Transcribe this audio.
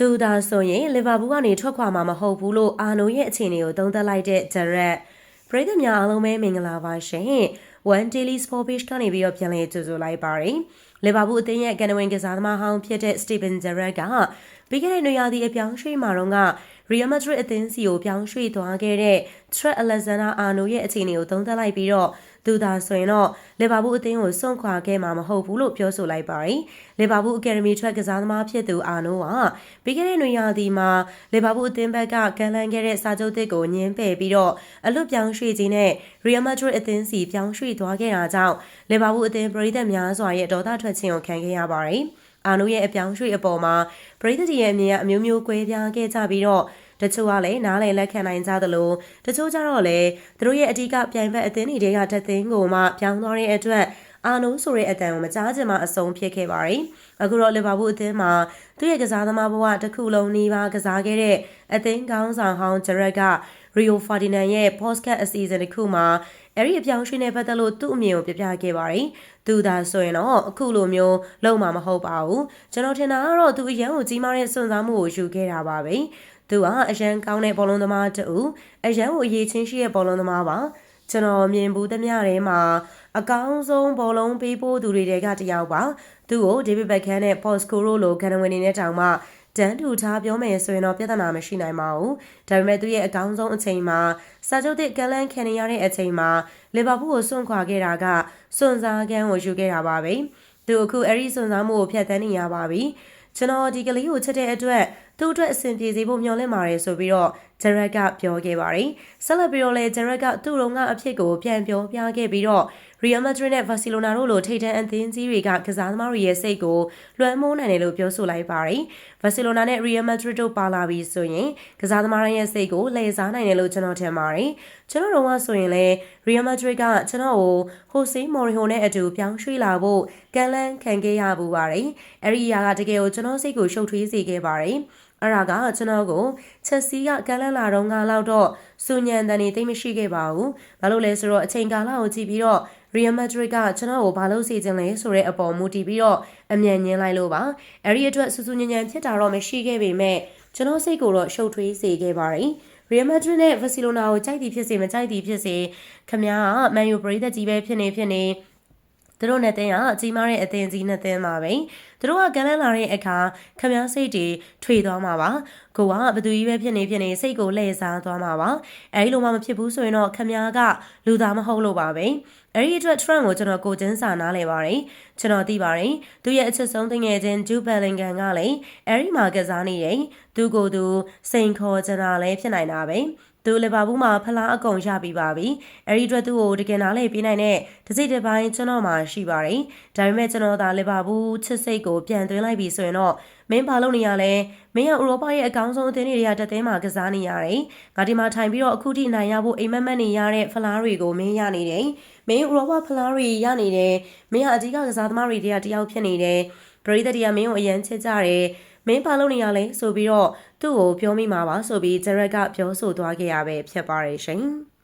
သူသာဆိုရင်လီဗာပူးကနေထွက်ခွာမှာမဟုတ်ဘူးလို့အာနိုရဲ့အခြေအနေကိုသုံးသပ်လိုက်တဲ့ဂျရက်ပရိသတ်များအားလုံးပဲမင်္ဂလာပါရှင် One Daily Sport Page ကနေပြီးတော့ပြန်လည်ကြိုဆိုလိုက်ပါရယ်လီဗာပူးအသင်းရဲ့ကန်နဝင်ကစားသမားဟောင်းဖြစ်တဲ့ Steven Gerrard ကပြီးခဲ့တဲ့နွေရာသီအပြောင်းရွှေ့မှာတော့က Real Madrid အသင်းစီကိုပြောင်းရွှေ့သွားခဲ့တဲ့ Trent Alexander-Arnold ရဲ့အခြေအနေကိုသုံးသပ်လိုက်ပြီးတော့သူသာဆိုရင်တော့လီဗာပူးအသင်းကိုစွန့်ခွာခဲ့မှာမဟုတ်ဘူးလို့ပြောဆိုလိုက်ပါတယ်။လီဗာပူးအကယ်ဒမီထွက်ကစားသမားဖြစ်သူအာနိုးကပြီးခဲ့တဲ့နွေရာသီမှာလီဗာပူးအသင်းဘက်ကကန်လန်းခဲ့တဲ့စာချုပ်သစ်ကိုညှင်းပယ်ပြီးတော့အလွတ်ပြောင်းရွှေ့ခြင်းနဲ့ Real Madrid အသင်းစီပြောင်းရွှေ့သွားခဲ့တာကြောင့်လီဗာပူးအသင်းပရိသတ်များစွာရဲ့ဒေါသထွက်ခြင်းကိုခံခဲ့ရပါတယ်။ အာနိုးရဲ့အပြောင်းရွှေ့အပေါ်မှာပရိသတ်ရဲ့အမြင်ကအမျိုးမျိုးကွဲပြားခဲ့ကြပြီးတော့တချို့ကလည်းနားလည်လက်ခံနိုင်ကြသလိုတချို့ကျတော့လည်းသူတို့ရဲ့အဓိကပြိုင်ဘက်အသင်းတွေကတက်သင်းကိုမှပြောင်းသွားတဲ့အတွက်အာနိုးဆိုတဲ့အတန်ကိုမကြားချင်မှအဆုံးဖြစ်ခဲ့ပါတယ်။အခုတော့လီဗာပူးအသင်းမှာသူ့ရဲ့ကစားသမားဘဝတစ်ခုလုံးနီးပါးကစားခဲ့တဲ့အသင်းကောင်းဆောင်ဟောင်းဂျရက်ကရီယိုဖာဒီနန်ရဲ့ podcast အစီအစဉ်တစ်ခုမှာ အဲ့ဒီအပြောင်းရွှေ့နေပတ်သက်လို့သူ့အမြင်ကိုပြပြခဲ့ပါတယ်။သူသာဆိုရင်တော့အခုလိုမျိုးလုံးမှာမဟုတ်ပါဘူး။ကျွန်တော်ထင်တာကတော့သူအရန်ကိုကြီးမားတဲ့စွန့်စားမှုကိုယူခဲ့တာပါပဲ။သူကအရန်ကောင်းတဲ့ဘောလုံးသမားတူအရန်ကိုအရေးချင်းရှိတဲ့ဘောလုံးသမားပါ။ကျွန်တော်မြင်ဘူးသမျှထဲမှာအကောင်းဆုံးဘောလုံးပေးဖို့သူတွေကတယောက်ပါ။သူ့ကိုဒေးဗစ်ဘက်ခန်နဲ့ပေါ့စကိုရိုလိုကန်ဝင်နေတဲ့တောင်မှ တန်းတူထားပြောမယ်ဆိုရင်တော့ပြဿနာမရှိနိုင်ပါဘူး။ဒါပေမဲ့သူရဲ့အကောင်းဆုံးအချိန်မှာစာချုပ်သစ်ကန်လန်ခံနေရတဲ့အချိန်မှာလီဗာပူးကိုစွန့်ခွာခဲ့တာကစွန့်စားကန်းကိုယူခဲ့တာပါပဲ။သူအခုအဲ့ဒီစွန့်စားမှုကိုဖျက်ဆီးနေရပါပြီ။ကျွန်တော်ဒီကလေးကိုချစ်တဲ့အတွက်သူ့အတွက်အဆင်ပြေစေဖို့မျှော်လင့်ပါတယ်ဆိုပြီးတော့ဂျရက်ကပြောခဲ့ပါတယ်။ဆက်လက်ပြီးတော့လည်းဂျရက်ကသူ့ရုံကအဖြစ်ကိုပြန်ပြောပြခဲ့ပြီးတော့ Real Madrid နဲ့ Barcelona တို့လိုထိပ်တန်းအသင်းကြီးတွေကကစားသမားတွေရဲ့စိတ်ကိုလွှမ်းမိုးနိုင်တယ်လို့ပြောဆိုလိုက်ပါတယ်။ Barcelona နဲ့ Real Madrid တို့ပါလာပြီးဆိုရင်ကစားသမားတွေရဲ့စိတ်ကိုလှည့်စားနိုင်တယ်လို့ကျွန်တော်ထင်ပါတယ်။ကျွန်တော်တို့ကဆိုရင်လည်း Real Madrid ကကျွန်တော်ကို Jose Mourinho နဲ့အတူပြောင်းရွှေ့လာဖို့ကန်လန်းခံခဲ့ရပူပါတယ်။အဲဒီအရာကတကယ်ကိုကျွန်တော်စိတ်ကိုရှုပ်ထွေးစေခဲ့ပါတယ်။ အဲ့ဒါကကျွန်တော်ကိုချက်စီကကလန်လာတော့ငါလောက်တော့စူညံတန်နေသိမရှိခဲ့ပါဘူး။ဘာလို့လဲဆိုတော့အချိန်ကာလကိုကြည့်ပြီးတော့ Real Madrid ကကျွန်တော်ကိုဘာလို့စီခြင်းလဲဆိုတဲ့အပေါ်မူတည်ပြီးတော့အမြန်ညင်းလိုက်လို့ပါ။အဲ့ဒီအတွက်စူးစူးညံညံဖြစ်တာတော့မရှိခဲ့ပေမဲ့ကျွန်တော်စိတ်ကိုတော့ရှုပ်ထွေးစေခဲ့ပါတယ်။ Real Madrid နဲ့ Barcelona ကိုကြိုက်သည်ဖြစ်စေမကြိုက်သည်ဖြစ်စေခမ ्या က Man U ပရိသတ်ကြီးပဲဖြစ်နေဖြစ်နေ သူတို့နဲ့တင်းကအကြီးမားတဲ့အသင်းကြီးနဲ့တင်းပါပဲသူတို့ကကမ်းလှမ်းလာတဲ့အခါခမည်းစိတ်တွေထွေသွားမှာပါကိုကဘသူကြီးပဲဖြစ်နေဖြစ်နေစိတ်ကိုလှည့်စားသွားမှာပါအဲဒီလိုမှမဖြစ်ဘူးဆိုရင်တော့ခမည်းကလူသားမဟုတ်လို့ပါပဲအဲ့ဒီအတွက် Trump ကိုကျွန်တော်ကိုချင်းစာနားလဲပါတယ်ကျွန်တော်သိပါတယ်သူရဲ့အချစ်ဆုံးတငယ်ချင်း Jude Bellingham ကလည်းအဲ့ဒီမှာကစားနေတယ်သူကိုယ်သူစိန်ခေါ်ကြတာလည်းဖြစ်နိုင်တာပဲ သူလီဗာပူးမှာဖလားအကုန်ရပြီးပါပြီ။အဲဒီအတွက်သူ့ကိုတကယ်နားလေပေးနိုင်တဲ့တစိတ်တစ်ပိုင်းကျွန်တော်မှရှိပါတယ်။ဒါပေမဲ့ကျွန်တော်သာလီဗာပူးချစ်စိတ်ကိုပြန်သွင်းလိုက်ပြီဆိုရင်တော့မင်းဘာလုပ်နေရလဲ။မင်းကဥရောပရဲ့အကောင်းဆုံးအသင်းတွေကတက်သင်းမှာကစားနေရတယ်။ငါဒီမှာထိုင်ပြီးတော့အခုထိနိုင်ရဖို့အိမ်မက်မက်နေရတဲ့ဖလားတွေကိုမင်းရနေတယ်။မင်းဥရောပဖလားတွေရနေတယ်။မင်းကအဓိကကစားသမားတွေတယောက်ဖြစ်နေတယ်။ပရိသတ်တွေကမင်းကိုအရန်ချစ်ကြတယ်။ မင်းဘာလုပ်နေရလဲဆိုပြီးတော့သူ့ကိုပြောမိမှာပါဆိုပြီးဂျရက် ကပြောဆိုသွားခဲ့ရပဲဖြစ်ပါတယ်ရှင်။